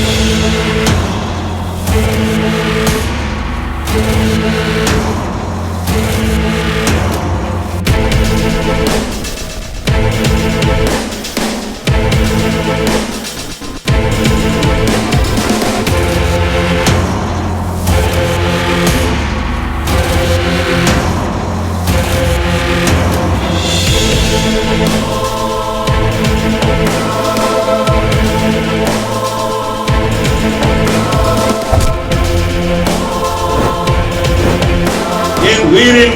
Thank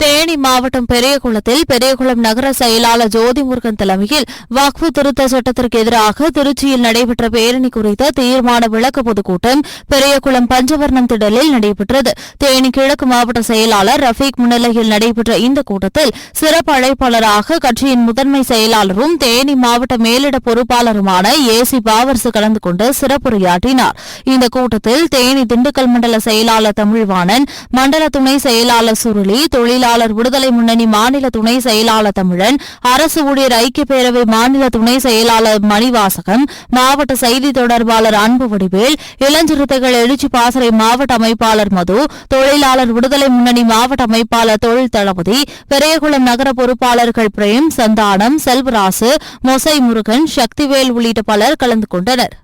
Theni மாவட்டம் பெரியகுளத்தில் பெரியகுளம் நகர செயலாளர் ஜோதிமுருகன் தலைமையில் வக்ஃபு திருத்த சட்டத்திற்கு எதிராக திருச்சியில் நடைபெற்ற பேரணி குறித்த தீர்மான விளக்க பொதுக்கூட்டம் பெரியகுளம் பஞ்சவர்ணம் திடலில் நடைபெற்றது. தேனி கிழக்கு மாவட்ட செயலாளர் ரஃபீக் முன்னிலையில் நடைபெற்ற இந்த கூட்டத்தில் சிறப்பு அழைப்பாளராக கட்சியின் முதன்மை செயலாளரும் தேனி மாவட்ட மேலிட பொறுப்பாளருமான ஏ சி பாவர்சு கலந்து கொண்டு சிறப்புரையாற்றினார். இந்த கூட்டத்தில் தேனி திண்டுக்கல் மண்டல செயலாளர் தமிழ்வாணன் மண்டல துணை செயலாளர் சுருளி தொழிலாளர் விடுதலை முன்னணி மாநில துணை செயலாளர் தமிழன் அரசு ஊழியர் ஐக்கிய பேரவை மாநில துணை செயலாளர் மணிவாசகம் மாவட்ட செய்தி தொடர்பாளர் அன்பு வடிவேல் இளஞ்சிறுத்தைகள் எழுச்சி பாசறை மாவட்ட அமைப்பாளர் மது தொழிலாளர் விடுதலை முன்னணி மாவட்ட அமைப்பாளர் தொழில் தளபதி பெரியகுளம் நகர பொறுப்பாளர்கள் பிரேம் சந்தானம் செல்வராசு மொசை முருகன் சக்திவேல் உள்ளிட்ட பலர் கலந்து கொண்டனர்.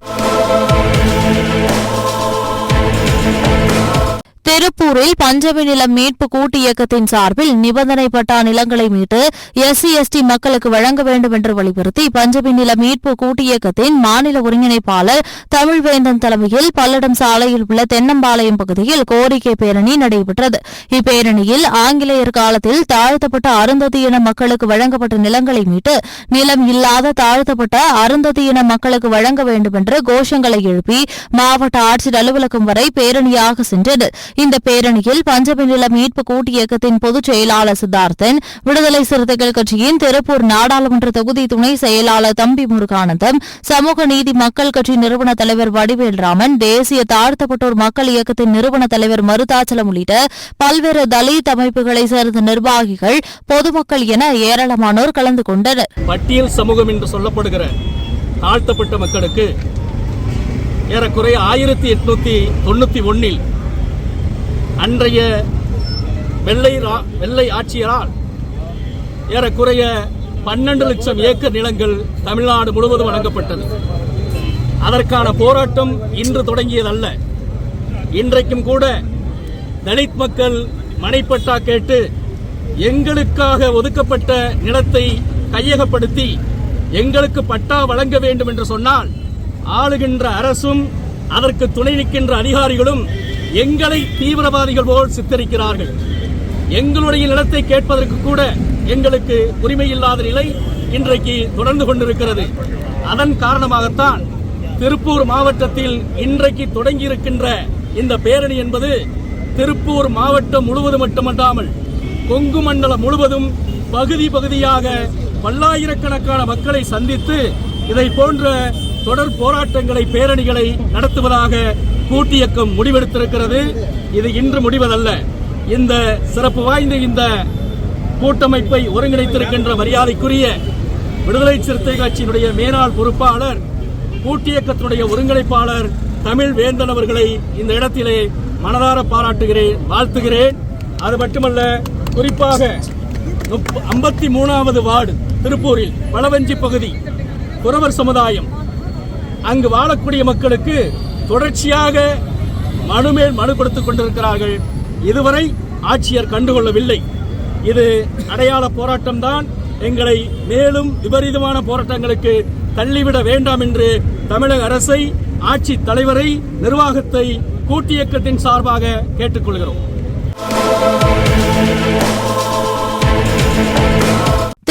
திருப்பூரில் பஞ்சமி நில மீட்பு கூட்டு இயக்கத்தின் சார்பில் நிபந்தனை பட்டா நிலங்களை மீட்டு எஸ்சி எஸ்டி மக்களுக்கு வழங்க வேண்டும் என்று வலியுறுத்தி பஞ்சமி நில மீட்பு கூட்டு இயக்கத்தின் மாநில ஒருங்கிணைப்பாளர் தமிழ்வேந்தன் தலைமையில் பல்லடம் சாலையில் உள்ள தென்னம்பாளையம் பகுதியில் கோரிக்கை பேரணி நடைபெற்றது. இப்பேரணியில் ஆங்கிலேயர் காலத்தில் தாழ்த்தப்பட்ட அருந்ததி இன மக்களுக்கு வழங்கப்பட்ட நிலங்களை மீட்டு நிலம் இல்லாத தாழ்த்தப்பட்ட அருந்ததியின மக்களுக்கு வழங்க வேண்டும் என்று கோஷங்களை எழுப்பி மாவட்ட ஆட்சியர் அலுவலகம் வரை பேரணியாக சென்றது. இந்த பேரணியில் பஞ்சமி நில மீட்பு கூட்டு இயக்கத்தின் பொதுச் செயலாளர் சித்தார்த்தன் விடுதலை சிறுத்தைகள் கட்சியின் திருப்பூர் நாடாளுமன்ற தொகுதி துணை செயலாளர் தம்பி முருகானந்தம் சமூக நீதி மக்கள் கட்சி நிறுவன தலைவர் வடிவேல்ராமன் தேசிய தாழ்த்தப்பட்டோர் மக்கள் இயக்கத்தின் நிறுவன தலைவர் மருதாச்சலம் உள்ளிட்ட பல்வேறு தலித் அமைப்புகளைச் சேர்ந்த நிர்வாகிகள் பொதுமக்கள் என ஏராளமானோர் கலந்து கொண்டனர். பட்டியல் சமூகம் என்று சொல்லப்படுகிற தாழ்த்தப்பட்ட மக்களுக்கு ஏறக்குறைய ஆயிரத்தி எட்நூத்தி தொண்ணூத்தி ஒன்னில் அன்றைய வெள்ளை ரா- வெள்ளை ஆட்சியரால் ஏறக்குறைய பன்னெண்டு லட்சம் ஏக்கர் நிலங்கள் தமிழ்நாடு முழுவதும் வழங்கப்பட்டது அதற்கான போராட்டம் இன்று தொடங்கியதல்ல. இன்றைக்கும் கூட தலித் மக்கள் மனைப்பட்டா கேட்டு எங்களுக்காக ஒதுக்கப்பட்ட நிலத்தை கையகப்படுத்தி எங்களுக்கு பட்டா வழங்க வேண்டும் என்று சொன்னால் ஆளுகின்ற அரசும் அதற்கு துணை நிற்கின்ற அதிகாரிகளும் எங்களை தீவிரவாதிகள் போல் சித்தரிக்கிறார்கள். எங்களுடைய நிலத்தை கேட்பதற்கு கூட எங்களுக்கு உரிமை இல்லாத நிலை இன்றைக்கு தொடர்ந்து கொண்டிருக்கிறது. அதன் காரணமாகத்தான் திருப்பூர் மாவட்டத்தில் இன்றைக்கு தொடங்கியிருக்கின்ற இந்த பேரணி என்பது திருப்பூர் மாவட்டம் முழுவதும் மட்டுமல்லாமல் கொங்கு மண்டலம் முழுவதும் பகுதி பகுதியாக பல்லாயிரக்கணக்கான மக்களை சந்தித்து இதை போன்ற தொடர் போராட்டங்களை பேரணிகளை நடத்துவதாக கூட்டியக்கம் முடிவெடுத்திருக்கிறது. இது இன்று முடிவதல்ல. இந்த சிறப்பு வாய்ந்த இந்த கூட்டமைப்பை ஒருங்கிணைத்திருக்கின்ற மரியாதைக்குரிய விடுதலை சிறுத்தை கட்சியினுடைய மேலாள் பொறுப்பாளர் கூட்டியக்கத்தினுடைய ஒருங்கிணைப்பாளர் தமிழ் வேந்தன் அவர்களை இந்த இடத்திலே மனதார பாராட்டுகிறேன் வாழ்த்துகிறேன். அது மட்டுமல்ல குறிப்பாக ஐம்பத்தி மூணாவது வார்டு திருப்பூரில் பழவஞ்சி பகுதி குறவர் சமுதாயம். அங்கு வாழக்கூடிய மக்களுக்கு தொடர்ச்சியாக மனு மேல் மனு கொடுத்துக் கொண்டிருக்கிறார்கள். இதுவரை ஆட்சியர் கண்டுகொள்ளவில்லை. இது அடையாள போராட்டம்தான். எங்களை மேலும் விபரீதமான போராட்டங்களுக்கு தள்ளிவிட வேண்டாம் என்று தமிழக அரசை ஆட்சி தலைவரை நிர்வாகத்தை கூட்டியக்கத்தின் சார்பாக கேட்டுக்கொள்கிறோம்.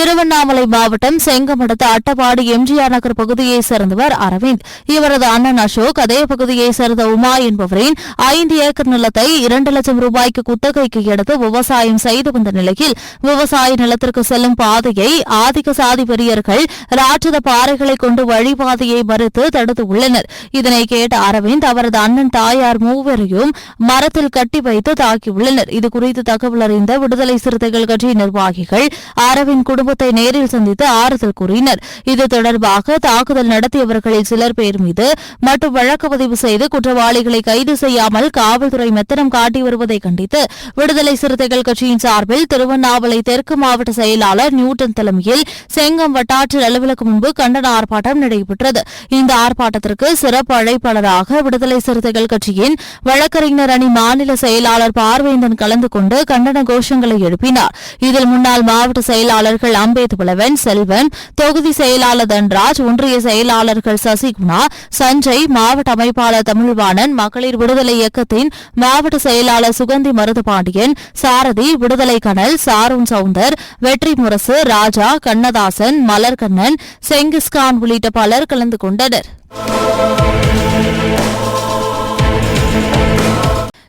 திருவண்ணாமலை மாவட்டம் செங்கமடத்து அடுத்த எம்ஜிஆர் நகர் பகுதியைச் சேர்ந்தவர் அரவிந்த். இவரது அண்ணன் அசோக் அதே பகுதியைச் சேர்ந்த உமா என்பவரின் ஐந்து ஏக்கர் நிலத்தை இரண்டு லட்சம் ரூபாய்க்கு குத்தகைக்கு எடுத்து விவசாயம் செய்து வந்த நிலையில் விவசாய நிலத்திற்கு செல்லும் பாதையை ஆதிக்க சாதி பெரியர்கள் ராட்சத பாறைகளை கொண்டு வழிபாதையை மறுத்து தடுத்து உள்ளனர். இதனை கேட்ட அரவிந்த் அவரது அண்ணன் தாயார் மூவரையும் மரத்தில் கட்டி வைத்து தாக்கியுள்ளனர். இதுகுறித்து தகவல் அறிந்த விடுதலை சிறுத்தைகள் கட்சி நிர்வாகிகள் அரவிந்த் குடும்ப குடும்பத்தை நேரில் சந்தித்து ஆறுதல் கூறினர். இது தொடர்பாக தாக்குதல் நடத்தியவர்களில் சிலர் பேர் மீது மட்டும் வழக்கு பதிவு செய்து குற்றவாளிகளை கைது செய்யாமல் காவல்துறை மெத்தனம் காட்டி வருவதை கண்டித்து விடுதலை சிறுத்தைகள் கட்சியின் சார்பில் திருவண்ணாமலை தெற்கு மாவட்ட செயலாளர் நியூட்டன் தலைமையில் செங்கம் வட்டாட்சியர் அலுவலகம் முன்பு கண்டன ஆர்ப்பாட்டம் நடைபெற்றது. இந்த ஆர்ப்பாட்டத்திற்கு சிறப்பு அழைப்பாளராக விடுதலை சிறுத்தைகள் கட்சியின் வழக்கறிஞர் அணி மாநில செயலாளர் பார்வேந்தன் கலந்து கொண்டு கண்டன கோஷங்களை எழுப்பினார். இதில் முன்னாள் மாவட்ட செயலாளர்கள் அம்பேத் புலவன் செல்வன் தொகுதி செயலாளர் தன்ராஜ் ஒன்றிய செயலாளர்கள் சசிகுணா சஞ்சய் மாவட்ட அமைப்பாளர் தமிழ்வாணன் மகளிர் விடுதலை இயக்கத்தின் மாவட்ட செயலாளர் சுகந்தி மருதுபாண்டியன் சாரதி விடுதலை கனல் சாருண் சவுந்தர் வெற்றி முரசு ராஜா கண்ணதாசன் மலர்கண்ணன் செங்கிஸ்கான் உள்ளிட்ட பலர் கலந்து கொண்டனர்.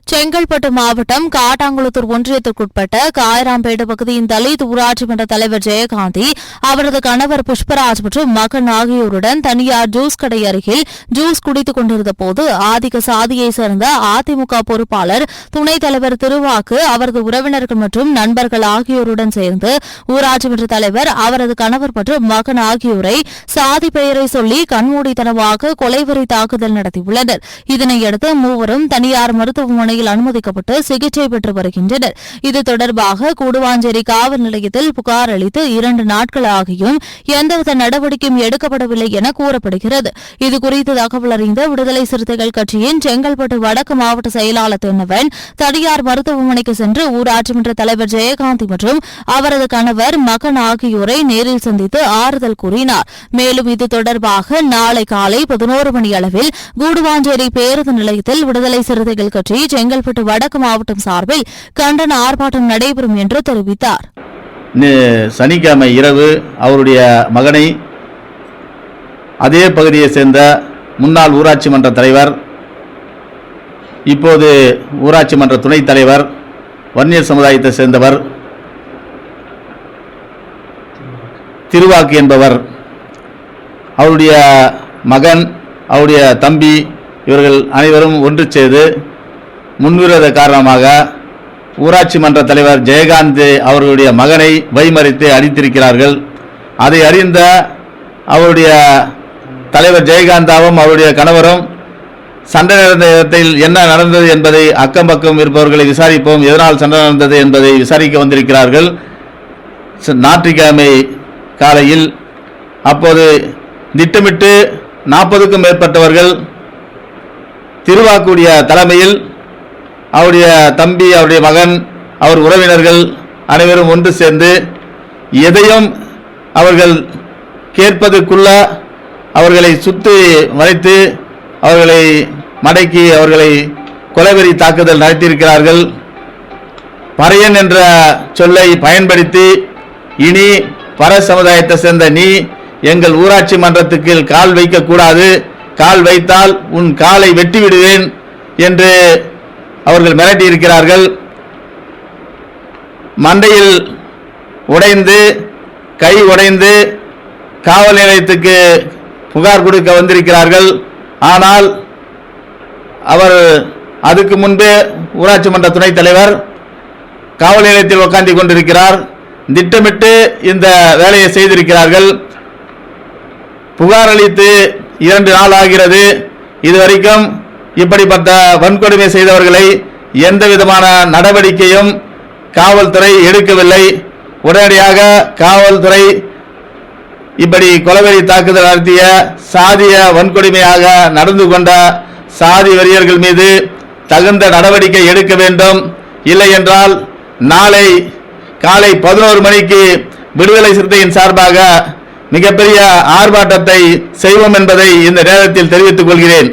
செங்கல்பட்டு மாவட்டம் காட்டாங்குளத்தூர் ஒன்றியத்திற்குட்பட்ட காயராம்பேடு பகுதியின் தலித் ஊராட்சி மன்ற தலைவர் ஜெயகாந்தி அவரது கணவர் புஷ்பராஜ் மற்றும் மகன் ஆகியோருடன் தனியார் ஜூஸ் கடை அருகில் ஜூஸ் குடித்துக் கொண்டிருந்த போது ஆதிக்க சாதியைச் சேர்ந்த அதிமுக பொறுப்பாளர் துணைத் தலைவர் திருவாக்கு அவரது உறவினர்கள் மற்றும் நண்பர்கள் ஆகியோருடன் சேர்ந்து ஊராட்சி மன்ற தலைவர் அவரது கணவர் மற்றும் மகன் ஆகியோரை சாதி பெயரை சொல்லி கண்மூடித்தனமாக கொலைவரி தாக்குதல் நடத்தியுள்ளனர். இதனையடுத்து மூவரும் தனியார் மருத்துவமனை மருத்துவமனையில் அனுமதிக்கப்பட்டு சிகிச்சை பெற்று வருகின்றனர். இது தொடர்பாக கூடுவாஞ்சேரி காவல் நிலையத்தில் புகார் அளித்து இரண்டு நாட்கள் ஆகியும் எந்தவித நடவடிக்கையும் எடுக்கப்படவில்லை என கூறப்படுகிறது. இதுகுறித்து தகவல் அறிந்த விடுதலை சிறுத்தைகள் கட்சியின் செங்கல்பட்டு வடக்கு மாவட்ட செயலாளர் தென்னவன் தனியார் மருத்துவமனைக்கு சென்று ஊராட்சி மன்ற தலைவர் ஜெயகாந்தி மற்றும் அவரது கணவர் மகன் ஆகியோரை நேரில் சந்தித்து ஆறுதல் கூறினார். மேலும் இது தொடர்பாக நாளை காலை பதினோரு மணி அளவில் கூடுவாஞ்சேரி பேருந்து நிலையத்தில் விடுதலை சிறுத்தைகள் கட்சி செங்கல்பட்டு வடக்கு மாவட்டம் சார்பில் கண்டன ஆர்ப்பாட்டம் நடைபெறும் என்று தெரிவித்தார். சனிக்கிழமை இரவு அவருடைய மகனை அதே பகுதியை சேர்ந்த முன்னாள் ஊராட்சி மன்ற தலைவர் இப்போது ஊராட்சி மன்ற துணைத் தலைவர் வன்னியர் சமுதாயத்தை சேர்ந்தவர் திருவாக்கு என்பவர் அவருடைய மகன் அவருடைய தம்பி இவர்கள் அனைவரும் ஒன்று செய்து முன்விரோத காரணமாக ஊராட்சி மன்ற தலைவர் ஜெயகாந்த் அவர்களுடைய மகனை வைமறித்து அடித்திருக்கிறார்கள். அதை அறிந்த அவருடைய தலைவர் ஜெயகாந்தாவும் அவருடைய கணவரும் சண்டை நடந்த இடத்தில் என்ன நடந்தது என்பதை அக்கம் பக்கம் இருப்பவர்களை விசாரிப்போம் எதனால் சண்டை நடந்தது என்பதை விசாரிக்க வந்திருக்கிறார்கள். ஞாயிற்றுக்கிழமை காலையில் அப்போது திட்டமிட்டு நாற்பதுக்கும் மேற்பட்டவர்கள் திருவாக்குடைய தலைமையில் அவருடைய தம்பி அவருடைய மகன் அவர் உறவினர்கள் அனைவரும் ஒன்று சேர்ந்து எதையும் அவர்கள் கேட்பதற்குள்ள அவர்களை சுற்றி வளைத்து அவர்களை மடக்கி அவர்களை கொலைவெறி தாக்குதல் நடத்தியிருக்கிறார்கள். பறையன் என்ற சொல்லை பயன்படுத்தி இனி பர சமுதாயத்தை சேர்ந்த நீ எங்கள் ஊராட்சி மன்றத்துக்கு கால் வைக்கக்கூடாது. கால் வைத்தால் உன் காலை வெட்டிவிடுவேன் என்று அவர்கள் மிரட்டியிருக்கிறார்கள் மண்டையில் உடைந்து கை உடைந்து காவல் நிலையத்துக்கு புகார் கொடுக்க வந்திருக்கிறார்கள். ஆனால் அவர் அதுக்கு முன்பே ஊராட்சி மன்ற துணைத் தலைவர் காவல் நிலையத்தில் உட்காந்து கொண்டிருக்கிறார். திட்டமிட்டு இந்த வேலையை செய்திருக்கிறார்கள். புகார் அளித்து இரண்டு நாள் ஆகிறது. இதுவரைக்கும் இப்படிப்பட்ட வன்கொடுமை செய்தவர்களை எந்த விதமான நடவடிக்கையும் காவல்துறை எடுக்கவில்லை. உடனடியாக காவல்துறை இப்படி கொலவெறி தாக்குதல் நடத்திய சாதிய வன்கொடுமையாக நடந்து கொண்ட சாதி வெறியர்கள் மீது தகுந்த நடவடிக்கை எடுக்க வேண்டும். இல்லை என்றால் நாளை காலை பதினோரு மணிக்கு விடுதலை சிறுத்தையின் சார்பாக மிகப்பெரிய ஆர்ப்பாட்டத்தை செய்வோம் என்பதை இந்த நேரத்தில் தெரிவித்துக் கொள்கிறேன்.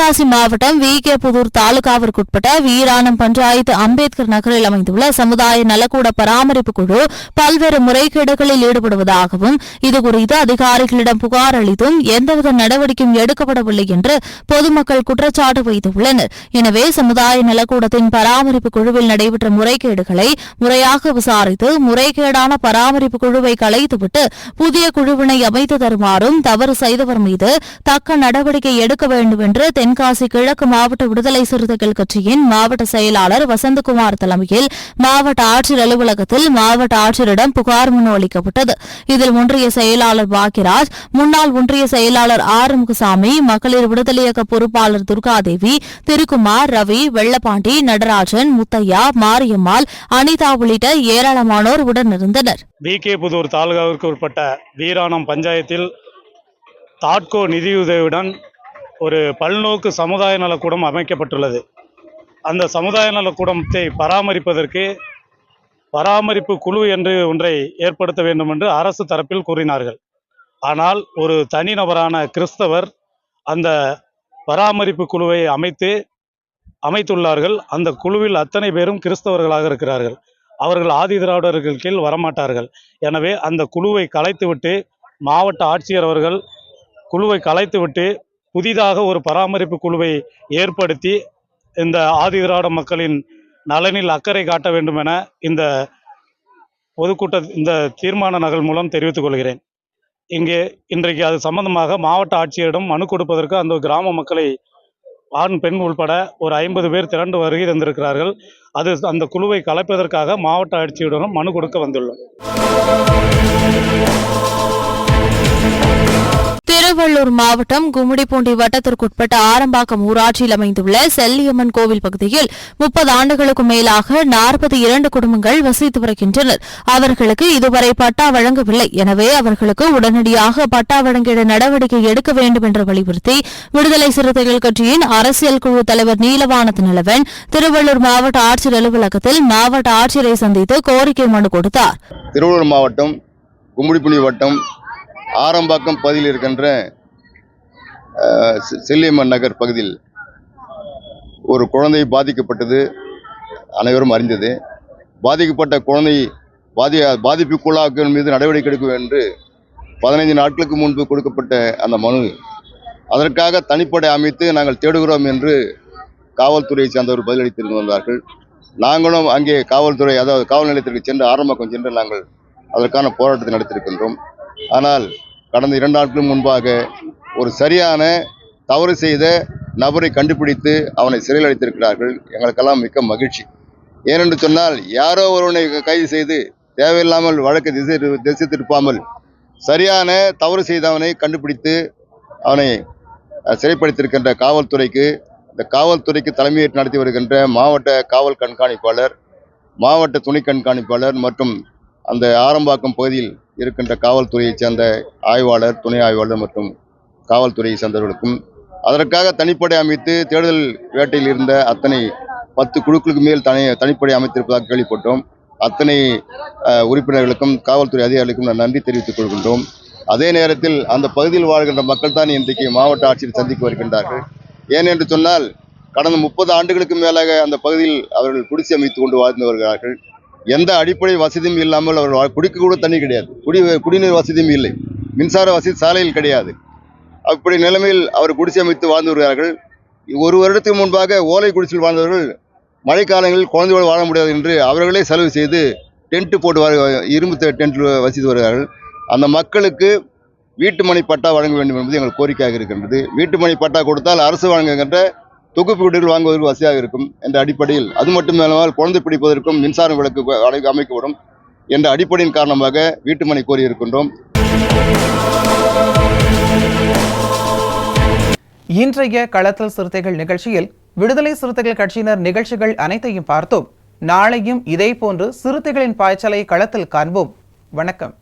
தென்காசி மாவட்டம் வி கே புதூர் தாலுகாவிற்குட்பட்ட வீராணம் பஞ்சாயத்து அம்பேத்கர் நகரில் அமைந்துள்ள சமுதாய நலக்கூட பராமரிப்பு குழு பல்வேறு முறைகேடுகளில் ஈடுபடுவதாகவும் இதுகுறித்து அதிகாரிகளிடம் புகார் அளித்தும் எந்தவித நடவடிக்கையும் எடுக்கப்படவில்லை என்று பொதுமக்கள் குற்றச்சாட்டு வைத்துள்ளனர். எனவே சமுதாய நலக்கூடத்தின் பராமரிப்பு குழுவில் நடைபெற்ற முறைகேடுகளை முறையாக விசாரித்து முறைகேடான பராமரிப்பு குழுவை கலைத்துவிட்டு புதிய குழுவினை அமைத்து தருமாறும் தவறு செய்தவர் மீது தக்க நடவடிக்கை எடுக்க வேண்டும் என்று தென் தென்காசி கிழக்கு மாவட்ட விடுதலை சிறுத்தைகள் கட்சியின் மாவட்ட செயலாளர் வசந்தகுமார் தலைமையில் மாவட்ட ஆட்சியர் அலுவலகத்தில் மாவட்ட ஆட்சியரிடம் புகார் மனு அளிக்கப்பட்டது. இதில் ஒன்றிய செயலாளர் பாக்கியராஜ் முன்னாள் ஒன்றிய செயலாளர் ஆறுமுகசாமி மகளிர் விடுதலை இயக்க பொறுப்பாளர் துர்காதேவி திருக்குமார் ரவி வெள்ளப்பாண்டி நடராஜன் முத்தையா மாரியம்மாள் அனிதா உள்ளிட்ட ஏராளமானோர் உடனிருந்தனர். விகே புதூர் தாலுகாவிற்கு உட்பட்ட வீராணம் பஞ்சாயத்தில் தாட்கோ நிதியுதவியுடன் ஒரு பல்நோக்கு சமுதாய நலக்கூடம் அமைக்கப்பட்டுள்ளது. அந்த சமுதாய நலக்கூடத்தை பராமரிப்பதற்கு பராமரிப்பு குழு என்று ஒன்றை ஏற்படுத்த வேண்டும் என்று அரசு தரப்பில் கூறினார்கள். ஆனால் ஒரு தனிநபரான கிறிஸ்தவர் அந்த பராமரிப்பு குழுவை அமைத்து அமைத்துள்ளார்கள். அந்த குழுவில் அத்தனை பேரும் கிறிஸ்தவர்களாக இருக்கிறார்கள். அவர்கள் ஆதி திராவிடர்கள் கீழ் வரமாட்டார்கள். எனவே அந்த குழுவை கலைத்துவிட்டு மாவட்ட ஆட்சியர் அவர்கள் குழுவை கலைத்துவிட்டு புதிதாக ஒரு பராமரிப்பு குழுவை ஏற்படுத்தி இந்த ஆதிதிராட மக்களின் நலனில் அக்கறை காட்ட வேண்டும் என இந்த பொதுக்கூட்ட இந்த தீர்மான நகல் மூலம் தெரிவித்துக் கொள்கிறேன். இங்கே இன்றைக்கு அது சம்பந்தமாக மாவட்ட ஆட்சியரிடம் மனு கொடுப்பதற்கு அந்த கிராம மக்களை ஆண் பெண் உள்பட ஒரு ஐம்பது பேர் திரண்டு வருகை தந்திருக்கிறார்கள். அது அந்த குழுவை கலைப்பதற்காக மாவட்ட ஆட்சியுடனும் மனு கொடுக்க வந்துள்ளோம். திருவள்ளூர் மாவட்டம் கும்மிடிப்பூண்டி வட்டத்திற்குட்பட்ட ஆரம்பாக்கம் ஊராட்சியில் அமைந்துள்ள செல்லியம்மன் கோவில் பகுதியில் முப்பது ஆண்டுகளுக்கும் மேலாக நாற்பத்தி இரண்டு குடும்பங்கள் வசித்து வருகின்றனர். அவர்களுக்கு இதுவரை பட்டா வழங்கவில்லை. எனவே அவர்களுக்கு உடனடியாக பட்டா வழங்கிட நடவடிக்கை எடுக்க வேண்டும் என்று வலியுறுத்தி விடுதலை சிறுத்தைகள் கட்சியின் அரசியல் குழு தலைவர் நீலவானத் நிலவன் திருவள்ளூர் மாவட்ட ஆட்சியர் அலுவலகத்தில் மாவட்ட ஆட்சியரை சந்தித்து கோரிக்கை மனு கொடுத்தார். திருவள்ளூர் மாவட்டம் கும்மிடிப்புணி வட்டம் ஆரம்பாக்கம் பகுதியில் இருக்கின்ற செல்லியம்மன் நகர் பகுதியில் ஒரு குழந்தை பாதிக்கப்பட்டது அனைவரும் அறிந்தது. பாதிக்கப்பட்ட குழந்தை பாதி பாதிப்புக்குள்ளாக்கள் மீது நடவடிக்கை எடுக்க என்று பதினைந்து நாட்களுக்கு முன்பு கொடுக்கப்பட்ட அந்த மனு. அதற்காக தனிப்படை அமைத்து நாங்கள் தேடுகிறோம் என்று காவல்துறையை சேர்ந்தவர் பதிலளித்து வந்தார்கள். நாங்களும் அங்கே காவல்துறை அதாவது காவல் நிலையத்திற்கு சென்று ஆரம்பக்கம் சென்று நாங்கள் அதற்கான போராட்டத்தை நடத்தியிருக்கின்றோம். ஆனால் கடந்த இரண்டு நாட்கள் முன்பாக ஒரு சரியான தவறு செய்த நபரை கண்டுபிடித்து அவனை சிறையில் அடைத்திருக்கிறார்கள். எங்களுக்கெல்லாம் மிக்க மகிழ்ச்சி. ஏனென்று சொன்னால் யாரோ ஒருவனை கைது செய்து தேவையில்லாமல் வழக்கு திசை திசை திருப்பாமல் சரியான தவறு செய்தவனை கண்டுபிடித்து அவனை சிறைப்படுத்தியிருக்கின்ற காவல்துறைக்கு இந்த காவல்துறைக்கு தலைமையேற்று நடத்தி வருகின்ற மாவட்ட காவல் கண்காணிப்பாளர் மாவட்ட துணை கண்காணிப்பாளர் மற்றும் அந்த ஆரம்பாக்கம் பகுதியில் இருக்கின்ற காவல்துறையைச் சேர்ந்த ஆய்வாளர் துணை ஆய்வாளர் மற்றும் காவல்துறையை சேர்ந்தவர்களுக்கும் அதற்காக தனிப்படை அமைத்து தேடுதல் வேட்டையில் இருந்த அத்தனை பத்து குழுக்களுக்கு மேல் தனி தனிப்படை அமைத்திருப்பதாக கேள்விப்பட்டோம். அத்தனை உறுப்பினர்களுக்கும் காவல்துறை அதிகாரிகளுக்கும் நான் நன்றி தெரிவித்துக் கொள்கின்றோம். அதே நேரத்தில் அந்த பகுதியில் வாழ்கின்ற மக்கள் தான் இன்றைக்கு மாவட்ட ஆட்சியர் சந்திக்க வருகின்றார்கள். ஏனென்று சொன்னால் கடந்த முப்பது ஆண்டுகளுக்கு மேலாக அந்த பகுதியில் அவர்கள் குடிசை அமைத்துக் கொண்டு வாழ்ந்து வருகிறார்கள். எந்த அடிப்படை வசதியும் இல்லாமல் அவர்கள் வா- குடிக்க கூட தண்ணி கிடையாது. குடி குடிநீர் வசதியும் இல்லை. மின்சார வசதி சாலையில் கிடையாது. அப்படி நிலைமையில் அவர் குடிசை அமைத்து வாழ்ந்து வருகிறார்கள் ஒரு வருடத்துக்கு முன்பாக ஓலை குடிசையில் வாழ்ந்தவர்கள் மழைக்காலங்களில் குழந்தைகள் வாழ முடியாது என்று அவர்களே செலவு செய்து டென்ட் போட்டு வரு- இரும்பு டென்ட் வசித்து வருகிறார்கள். அந்த மக்களுக்கு வீட்டுமனை பட்டா வழங்க வேண்டும் என்பது எங்கள் கோரிக்கையாக இருக்கின்றது. வீட்டு மனை பட்டா கொடுத்தால் அரசு வழங்குகின்ற தொகுப்பு வீடுகள் வாங்குவதற்கு வசதியாக இருக்கும் என்ற அடிப்படையில் அது மட்டுமில்லாமல் குழந்தை பிடிப்பதற்கும் மின்சார விளக்கு வழங்க- அமைக்கப்படும் என்ற அடிப்படையின் காரணமாக வீட்டுமனை கோரியிருக்கின்றோம். இன்றைய களத்தல் சிறுத்தைகள் நிகழ்ச்சியில் விடுதலை சிறுத்தைகள் கட்சியினர் நிகழ்ச்சிகள் அனைத்தையும் பார்த்தோம். நாளையும் இதேபோன்று சிறுத்தைகளின் பாய்ச்சலை களத்தில் காண்போம். வணக்கம்.